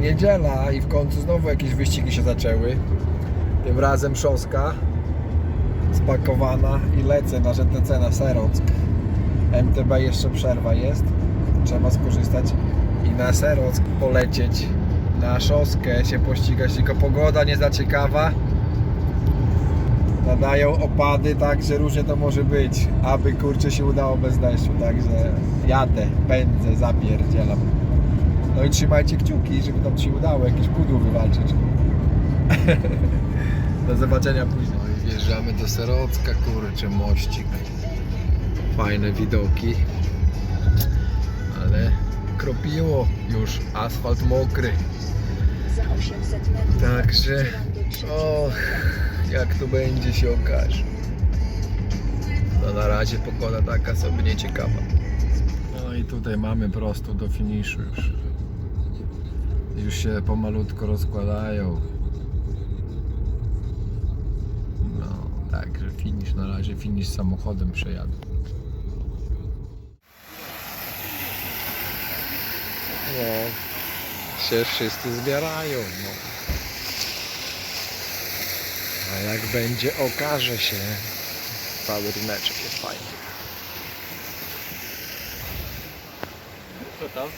niedziela i w końcu znowu jakieś wyścigi się zaczęły. Tym razem szoska spakowana i lecę na ŻTC na Serock. MTB jeszcze przerwa jest. Trzeba skorzystać i na Serock polecieć. Na szoskę się pościgać, tylko pogoda nie za ciekawa. Nadają opady, także różnie to może być. Aby kurczę się udało bez deszczu, także jadę, pędzę, zapierdzielam. No i trzymajcie kciuki, żeby tam się udało jakieś pudło wywalczyć. Do zobaczenia później. No i wjeżdżamy do Serocka, kurczę, mościk. Fajne widoki. Ale kropiło już, asfalt mokry. Za 800 metrów. Także, och, jak to będzie się okaże. No na razie pogoda taka sobie nieciekawa. No i tutaj mamy prosto do finiszu już. Już się pomalutko rozkładają. No, także finisz na razie, finisz samochodem przejadę. No, się wszyscy zbierają. No. A jak będzie, okaże się. Cały ryneczek jest fajny. Co tam?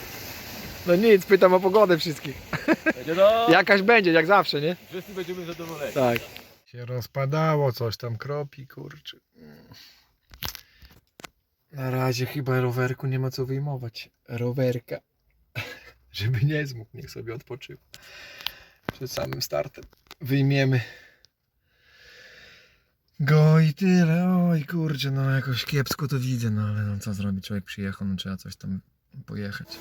No nic, pytam o pogodę wszystkich. Będzie do... Jakaś będzie, jak zawsze, nie? Wszyscy będziemy zadowoleni. Tak. Się rozpadało, coś tam kropi, kurczę. Na razie chyba rowerku nie ma co wyjmować. Rowerka. Żeby nie zmógł, niech sobie odpoczywa. Przed samym startem wyjmiemy go i tyle. Oj kurczę, no jakoś kiepsko to widzę, no ale no co zrobić? Człowiek przyjechał, no trzeba coś tam pojechać.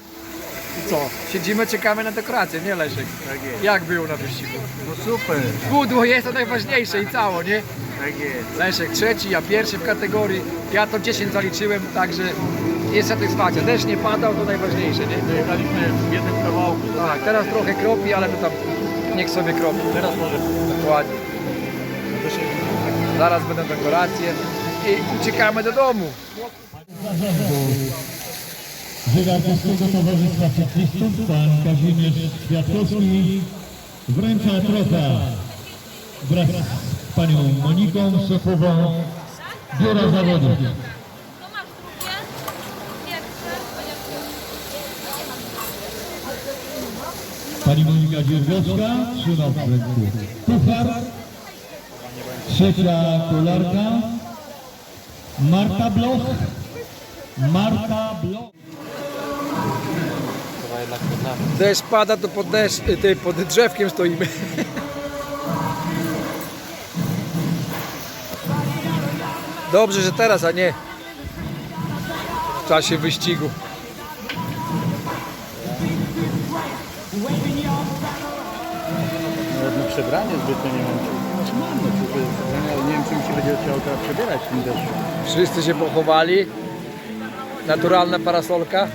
I co? Siedzimy, czekamy na dekorację, nie Leszek? Tak jest. Jak było na wyścigu? No super. Pudło jest to najważniejsze i cało, nie? Tak jest. Leszek trzeci, ja pierwszy w kategorii. Ja to 10 zaliczyłem, także jest satysfakcja. Deszcz nie padał, to najważniejsze, nie? Dojechaliśmy w jednym kawałku. Tak, teraz trochę kropi, ale to tam niech sobie kropi. Teraz może. Dokładnie. Zaraz będą dekoracje i uciekamy do domu. Żygarskiego Towarzystwa Cyklistów, pan Kazimierz Kwiatkowski wręcza trochę wraz z panią Moniką Sokową Biura Zawodów. Pani Monika Dzierżowska trzyma w ręku puchar. Trzecia kolarka Marta Bloch. Marta Bloch. Deszcz pada, to pod, deszcz, ty, pod drzewkiem stoimy. Dobrze, że teraz, a nie w czasie wyścigu. Nawet na przebranie zbytnio nie mam. Znaczy mam, no, ale nie wiem, czy mi się będzie chciało teraz przebierać w tym deszczu. Wszyscy się pochowali. Naturalna parasolka.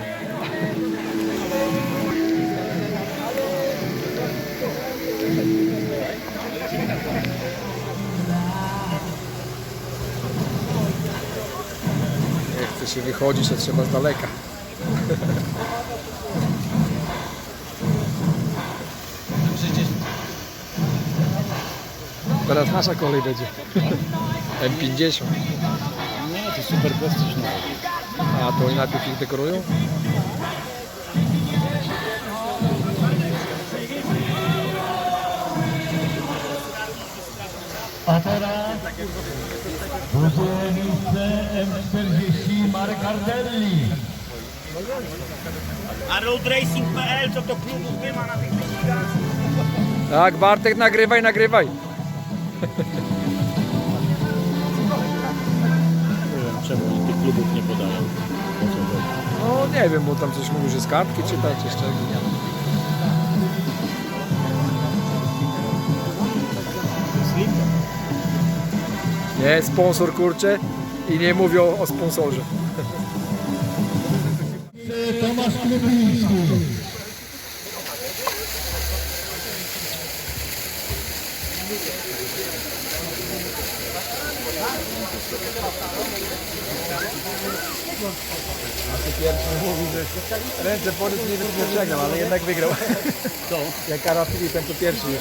Się wychodzić, to trzeba z daleka. Teraz nasza kolej będzie. M50. Nie, to super prestiżne. A to oni najpierw ich dekorują? A teraz drugie miejsce M40 Marek Ardelli. A roadracing.pl co to klubów nie ma na tych wyścigach? Tak, Bartek, nagrywaj, nagrywaj. Nie wiem, czemu oni tych klubów nie podają. Po co chodzi? No nie wiem, bo tam coś mówił, że z kartki czytać. Slimka. Nie, sponsor kurczę i nie mówią o sponsorze. Tomasz Klubiński. A ty pierwszy mówi, że ręce podniósł, nie przegrał, ale jednak wygrał. Co? Jak Kara Filipem to pierwszy już.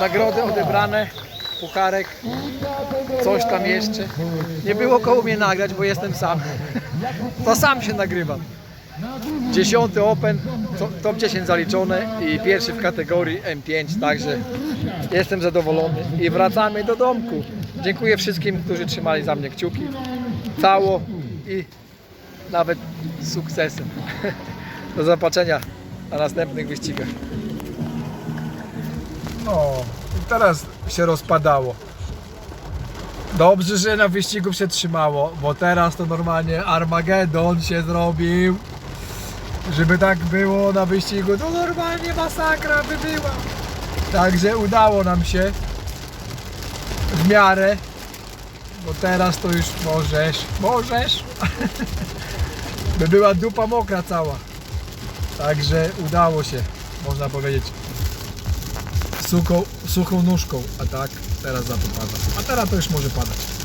nagrody odebrane, pucharek, coś tam jeszcze. Nie było koło mnie nagrać, bo jestem sam. To sam się nagrywam. Dziesiąty Open, to- top 10 zaliczone i pierwszy w kategorii M5, także jestem zadowolony i wracamy do domku. Dziękuję wszystkim, którzy trzymali za mnie kciuki. Cało i nawet z sukcesem. Do zobaczenia na następnych wyścigach. No, i teraz się rozpadało. Dobrze, że na wyścigu przetrzymało, bo teraz to normalnie Armagedon się zrobił. Żeby tak było na wyścigu, to normalnie masakra by była. Także udało nam się w miarę, bo teraz to już możesz, możesz. by była dupa mokra cała. Także udało się, można powiedzieć suchą, suchą nóżką, a tak teraz za to pada. A teraz to już może padać.